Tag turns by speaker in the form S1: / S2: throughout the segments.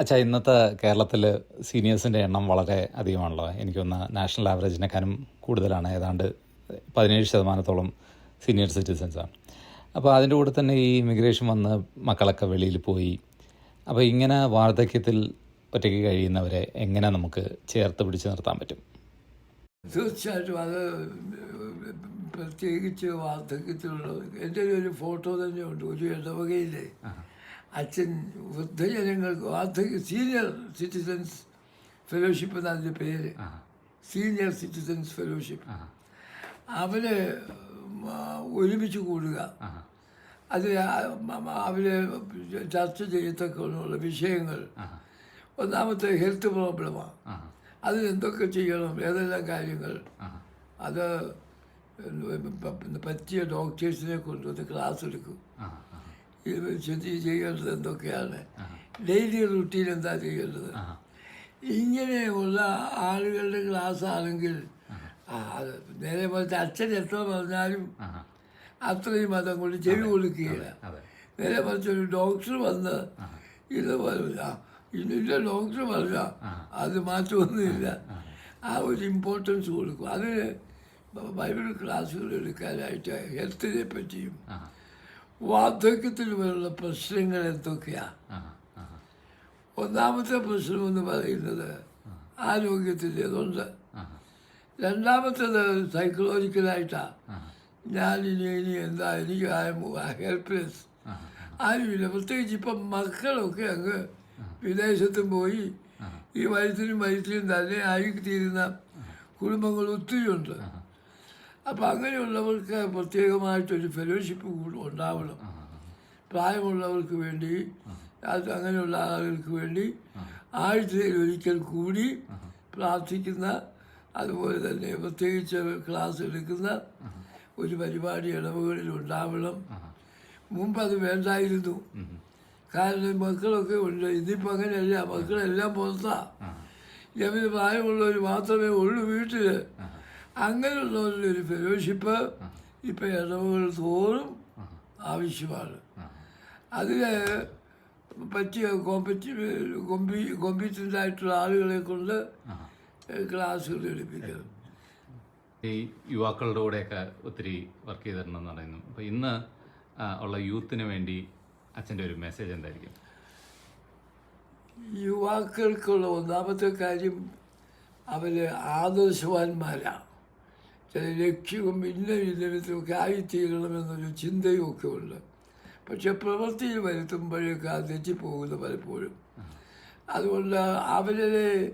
S1: അച്ഛാ ഇന്നത്തെ കേരളത്തിൽ സീനിയേഴ്സിന്റെ എണ്ണം വളരെ അധികമാണല്ലോ. എനിക്കൊന്ന് നാഷണൽ ആവറേജിനെക്കാളും കൂടുതലാണ്. ഏതാണ്ട് പതിനേഴ് ശതമാനത്തോളം സീനിയർ സിറ്റിസൻസാണ് അപ്പോൾ അതിന്റെ കൂടെ തന്നെ ഈ ഇമിഗ്രേഷൻ വന്ന് മക്കളൊക്കെ വെളിയിൽ പോയി. അപ്പോൾ ഇങ്ങനെ വാർദ്ധക്യത്തിൽ ഒറ്റയ്ക്ക് കഴിയുന്നവരെ എങ്ങനെ നമുക്ക് ചേർത്ത് പിടിച്ച് നിർത്താൻ പറ്റും?
S2: തീർച്ചയായിട്ടും അത് പ്രത്യേകിച്ച് വാർദ്ധക്യത്തിലുള്ള എന്റെ ഒരു ഫോട്ടോ തന്നെയുണ്ട് ഒരു ഇടവകയിലെ. അച്ഛൻ വൃദ്ധജനങ്ങൾക്ക് വാർദ്ധക്യ സീനിയർ സിറ്റിസൻസ് ഫെലോഷിപ്പ് എന്നാണ് അതിന്റെ പേര്. സീനിയർ സിറ്റിസൻസ് ഫെലോഷിപ്പ് അവർ ഒരുമിച്ച് കൂടുക. അത് അവർ ചർച്ച ചെയ്യത്തക്കുള്ള വിഷയങ്ങൾ. ഒന്നാമത്തെ ഹെൽത്ത് പ്രോബ്ലമാണ് അതിനെന്തൊക്കെ ചെയ്യണം ഏതെല്ലാം കാര്യങ്ങൾ. അത് പറ്റിയ ഡോക്ടേഴ്സിനെ കൊണ്ടുവന്ന് ക്ലാസ് എടുക്കും. ഇത് ശരി ചെയ്യേണ്ടത് എന്തൊക്കെയാണ്? ഡെയിലി റുട്ടീൻ എന്താ ചെയ്യേണ്ടത്? ഇങ്ങനെയുള്ള ആളുകളുടെ ക്ലാസ് ആണെങ്കിൽ അത് നേരെ പോലത്തെ അച്ഛൻ എത്ര പറഞ്ഞാലും അത്രയും അതം കൊണ്ട് ചെവി കൊടുക്കുകയില്ല നേരെ മറിച്ച് ഒരു ഡോക്ടർ വന്ന് ഇത് പറഞ്ഞ ഇന്നില്ല ഡോക്ടർ പറഞ്ഞ അത് മാറ്റമൊന്നുമില്ല. ആ ഒരു ഇമ്പോർട്ടൻസ് കൊടുക്കും. അതിന് ബൈബിൾ ക്ലാസ്സുകൾ എടുക്കാനായിട്ട് ഹെൽത്തിനെ പറ്റിയും വാർദ്ധക്യത്തിൽ വരുന്ന പ്രശ്നങ്ങൾ എന്തൊക്കെയാ ഒന്നാമത്തെ പ്രശ്നം എന്ന് പറയുന്നത് ആരോഗ്യത്തിന്റെതുണ്ട് രണ്ടാമത്തേത് സൈക്കോളജിക്കലായിട്ടാണ് ഞാൻ ഇനി ഇനി എന്താ എനിക്ക് ഹെൽപ്ലെസ് ആരുമില്ല. പ്രത്യേകിച്ച് ഇപ്പം മക്കളൊക്കെ അങ്ങ് വിദേശത്തും പോയി ഈ വയസ്സിനും വയസ്സിലും തന്നെ ആയിത്തീരുന്ന കുടുംബങ്ങൾ ഒത്തിരിയുണ്ട്. അപ്പം അങ്ങനെയുള്ളവർക്ക് പ്രത്യേകമായിട്ടൊരു ഫെലോഷിപ്പ് ഉണ്ടാവണം. പ്രായമുള്ളവർക്ക് വേണ്ടി അത് അങ്ങനെയുള്ള ആളുകൾക്ക് വേണ്ടി ആഴ്ചയിൽ ഒരിക്കൽ കൂടി പ്രാർത്ഥിക്കുന്ന അതുപോലെ തന്നെ പ്രത്യേകിച്ച് ക്ലാസ് എടുക്കുന്ന ഒരു പരിപാടി ഇടവുകളിൽ ഉണ്ടാവണം. മുമ്പ് അത് വേണ്ടായിരുന്നു. കാരണം മക്കളൊക്കെ ഉണ്ട്. ഇതിപ്പോൾ അങ്ങനെയല്ല. മക്കളെല്ലാം പുറത്താണ് ഞാൻ പ്രായമുള്ളവർ മാത്രമേ ഉള്ളൂ വീട്ടിൽ അങ്ങനെയുള്ളവരുടെ ഒരു ഫെലോഷിപ്പ് ഇപ്പം ഇടവുകൾ തോറും ആവശ്യമാണ്. അതിൽ പറ്റിയ കോമ്പറ്റീവ് കോമ്പി കോമ്പീറ്റന്റ് ആയിട്ടുള്ള ആളുകളെ കൊണ്ട് ക്ലാസ്സുകൾ എടുപ്പിക്കണം.
S1: ഈ യുവാക്കളുടെ കൂടെയൊക്കെ ഒത്തിരി വർക്ക് ചെയ്തിട്ടുണ്ടെന്ന് പറയുന്നു. അപ്പോൾ ഇന്ന് ഉള്ള യൂത്തിന് വേണ്ടി അച്ഛന്റെ ഒരു മെസ്സേജ് എന്തായിരിക്കും?
S2: യുവാക്കൾക്കുള്ള ഒന്നാമത്തെ കാര്യം അവർ ആദർശവാന്മാരാണ്. ചില ലക്ഷ്യവും ഇന്ന ഇന്നലത്തൊക്കെ ആയിത്തീരണമെന്നൊരു ചിന്തയും ഒക്കെ ഉണ്ട് പക്ഷെ പ്രവൃത്തിയിൽ വരുത്തുമ്പോഴേക്ക് അത് തെറ്റിപ്പോകുന്നു പലപ്പോഴും. അതുകൊണ്ട് അവരുടെ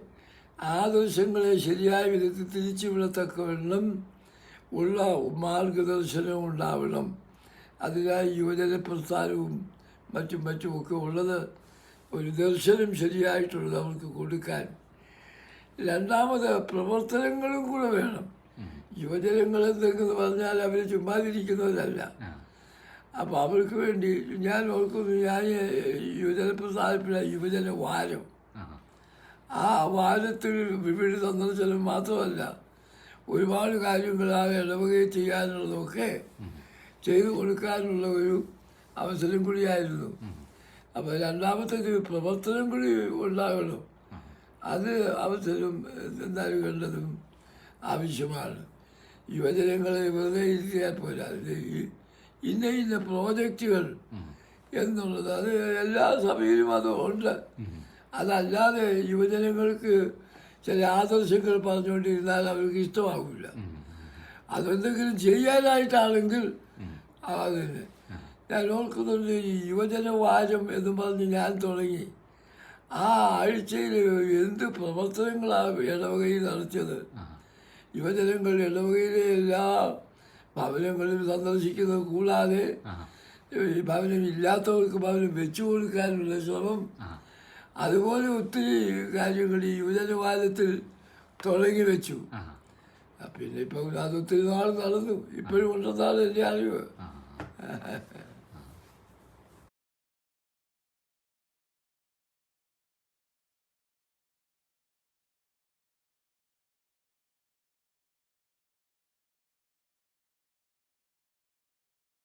S2: ആദർശങ്ങളെ ശരിയായ വിധത്തിൽ തിരിച്ചു വിടത്തക്കവണ്ണം ഉള്ള മാർഗദർശനവും ഉണ്ടാവണം. അതിനായി യുവജന പ്രസ്ഥാനവും മറ്റും മറ്റുമൊക്കെ ഉള്ളത് ഒരു ദർശനം ശരിയായിട്ടുള്ളത് അവർക്ക് കൊടുക്കാൻ. രണ്ടാമത് പ്രവർത്തനങ്ങളും കൂടെ വേണം. യുവജനങ്ങൾ എന്തെങ്കിലും പറഞ്ഞാൽ അവർ ചുമ്മാതിരിക്കുന്നവരല്ല. അപ്പോൾ അവർക്ക് വേണ്ടി ഞാൻ ഓർക്കുന്നു ഞാൻ യുവജന പ്രസ്ഥാനത്തിലെ യുവജന വാരം. ആ. വാരത്തിൽ വിവിധ സന്ദർശനം മാത്രമല്ല ഒരുപാട് കാര്യങ്ങൾ ആ ഇടവകയിൽ ചെയ്യാനുള്ളതൊക്കെ ചെയ്തു കൊടുക്കാനുള്ള ഒരു അവസരം കൂടിയായിരുന്നു. അപ്പോൾ രണ്ടാമത്തെ ഒരു പ്രവർത്തനം കൂടി ഉണ്ടാകണം. അത് അവസരം നൽകേണ്ടതും ആവശ്യമാണ്. യുവജനങ്ങളെ വെറുതെ ഇരുത്തിയാൽ പോരാ. ഈ ഇന്ന ഇന്ന പ്രോജക്റ്റുകൾ എന്നുള്ളത് അത് എല്ലാ സഭയിലും അത് ഉണ്ട് അതല്ലാതെ യുവജനങ്ങൾക്ക് ചില ആദർശങ്ങൾ പറഞ്ഞുകൊണ്ടിരുന്നാൽ അവർക്ക് ഇഷ്ടമാകില്ല അതെന്തെങ്കിലും ചെയ്യാനായിട്ടാണെങ്കിൽ അതിന്. ഞാൻ ഓർക്കുന്നുണ്ട് ഈ യുവജന വാരം എന്ന് പറഞ്ഞ് ഞാൻ തുടങ്ങി. ആ ആഴ്ചയിൽ എന്ത് പ്രവർത്തനങ്ങളാണ് ഇടവകയിൽ നടത്തിയത്. യുവജനങ്ങൾ ഇടവകയിലെ എല്ലാ ഭവനങ്ങളും സന്ദർശിക്കുന്നത് കൂടാതെ ഈ ഭവനം ഇല്ലാത്തവർക്ക് ഭവനം വെച്ചു കൊടുക്കാനുള്ള ശ്രമം. അതുപോലെ ഒത്തിരി കാര്യങ്ങൾ ഈ യുവജനവാദത്തിൽ തുടങ്ങി വെച്ചു. പിന്നെ ഇപ്പം അത് ഒത്തിരി നാൾ നടന്നു. ഇപ്പോഴും ഉണ്ടെന്നാണ് എന്റെ അറിവ്.